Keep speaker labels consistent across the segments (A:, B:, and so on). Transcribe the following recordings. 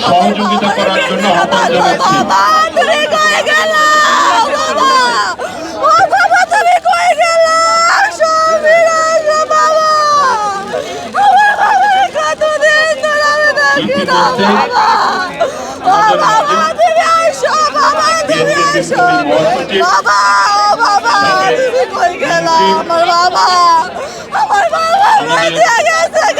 A: সহযোগিতা করার জন্য আহ্বান জানাচ্ছি
B: বাবা আমার বাবা ও তুমি কই গেল আমার বাবা আমার বাবা মারা গেছে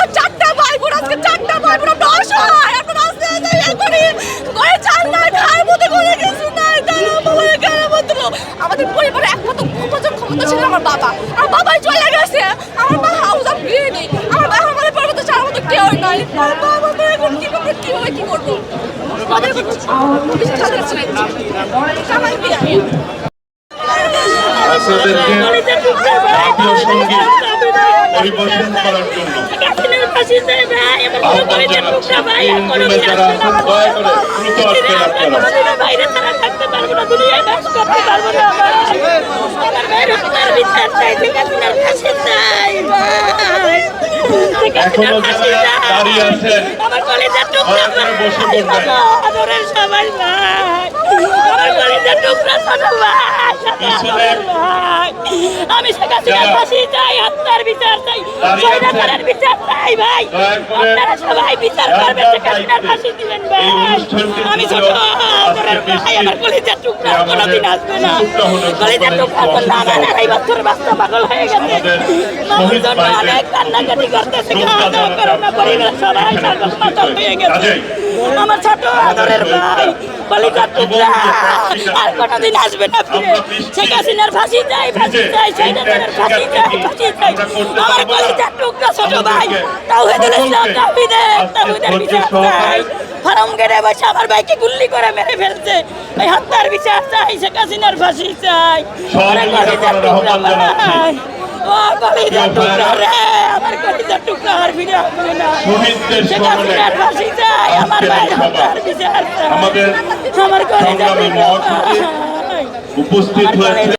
B: মতো করে কিছু নাই তারা আমাদের কেন করতে হলো? আমাদের পরিবারে একমাত্র উপার্জন ক্ষমতা ছিল আমার বাবা। আমার বাবাই চলে গেছে। আমার মা হাউস অফ গৃহিণী আমার বাবা আমাদের পরিবর্তে চার মতো কেউ নাই। আমার বাবা মা এখন কীভাবে কীভাবে কি করব? আমাদের কিছু ছাড়া না সবাই বিয়ে
A: আপনাদেরকে জাতীয় সংগীত পরিবেশন করার জন্য এখনও যারা দাঁড়িয়ে আছেন বসে পড়বেন।
C: সবাই ভাই আমার কলেজের টুকরা ভাই আমি শেখ হাসিনার ফাঁসি চাই হত্যার বিচার চাই। স্বৈরাচারের বিচার চাই ভাই। আপনারা সবাই বিচার করবেন শেখ হাসিনার ফাঁসি দিবেন ভাই। আমি ছোট আদরের ভাই আমার কলেজের টুকরা কোনোদিন আসবে না। কলেজের টুকরা করলে আমার আড়াই বছর বাচ্চা পাগল হয়ে গেছে।
A: শহীদ
C: জন্য অনেক কান্নাকাটি করতেছে
A: শ্রদ্ধা
C: খাওয়া দাওয়া করে না পরিবার সবাই
A: উপস্থিত
C: মাতল হয়ে গেছে। আমার ছোট আদরের ভাই কলেজের টুকরা। আর কোনোদিন আসবে না ফিরে। শেখ হাসিনার ফাঁসি চাই ফাঁসি আমার ভাইকে গুল্লি করে মেরে ফেলছে। হত্যার বিচার চাই শেখ হাসিনার ফাঁসি চাই। আমার কলেজের টুকরা ভাই। ও কলেজের টুকরা রে আমার কলেজের টুকরা আর ফিরে আসবে না। শেখ হাসিনার ফাঁসি চাই আমার ভাই হত্যার বিচার চাই। আমার কলেজের টুকরা
A: উপস্থিত হয়েছে।